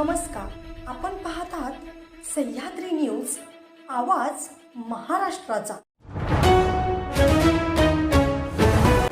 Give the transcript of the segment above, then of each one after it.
नमस्कार. आपण पाहत आहात सह्याद्री न्यूज आवाज महाराष्ट्राचा.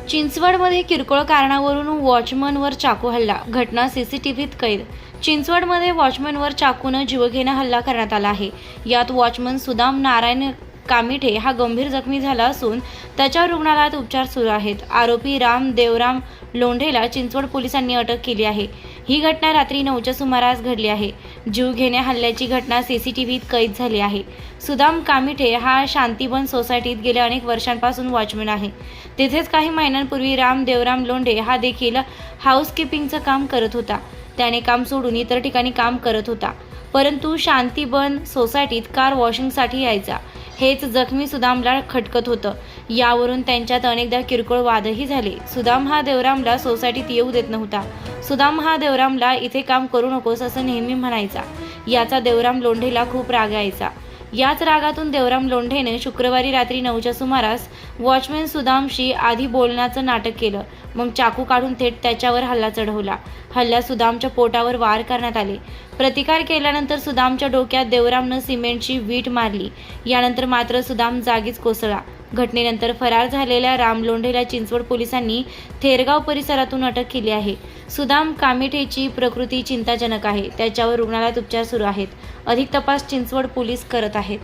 चिंचवडमध्ये किरकोळ कारणावरून वॉचमनवर चाकू हल्ला घटना सीसीटीव्हीत कैद. चिंचवडमध्ये वॉचमनवर चाकूनं जीवघेणा हल्ला करण्यात आला आहे. यात वॉचमन सुदाम नारायण कामिठे हा गंभीर जखमी झाला असून त्याच्यावर रुग्णालयात उपचार सुरू आहेत. आरोपी राम देवराम लोंढेला चिंचवड पोलिसांनी अटक केली आहे. ही घटना रात्री नऊच्या सुमारास घडली आहे. जीव घेण्या हल्ल्याची घटना सीसीटीव्हीत कैद झाली आहे. सुदाम कामिठे हा शांतीबन सोसायटीत गेल्या अनेक वर्षांपासून वॉचमन आहे. तेथेच काही महिन्यांपूर्वी राम देवराम लोंढे हा देखील हाऊसकीपिंगचं काम करत होता. त्याने काम सोडून इतर ठिकाणी काम करत होता. परंतु शांतीबन सोसायटीत कार वॉशिंगसाठी यायचा. हेच जखमी सुदामला खटकत होतं. यावरून त्यांच्यात अनेकदा किरकोळ वादही झाले. सुदाम हा देवरामला सोसायटीत येऊ देत नव्हता. सुदाम हा देवरामला इथे काम करू नकोस असं नेहमी म्हणायचा. याचा देवराम लोंढेला खूप राग यायचा. याच रागातून देवराम लोंढेने शुक्रवारी रात्री नऊच्या सुमारास वॉचमॅन सुदामशी आधी बोलण्याचं नाटक केलं. मग चाकू काढून थेट त्याच्यावर हल्ला चढवला. हल्ला सुदामच्या पोटावर वार करण्यात आले. प्रतिकार केल्यानंतर सुदामच्या डोक्यात देवरामनं सिमेंटची वीट मारली. यानंतर मात्र सुदाम जागीच कोसळला. घटनेनंतर फरार झालेल्या राम लोंढेला चिंचवड पोलिसांनी थेरगाव परिसरातून अटक केली आहे. सुदाम कामिठेची प्रकृती चिंताजनक आहे. त्याच्यावर रुग्णालयात उपचार सुरू आहेत. अधिक तपास चिंचवड पोलीस करत आहेत.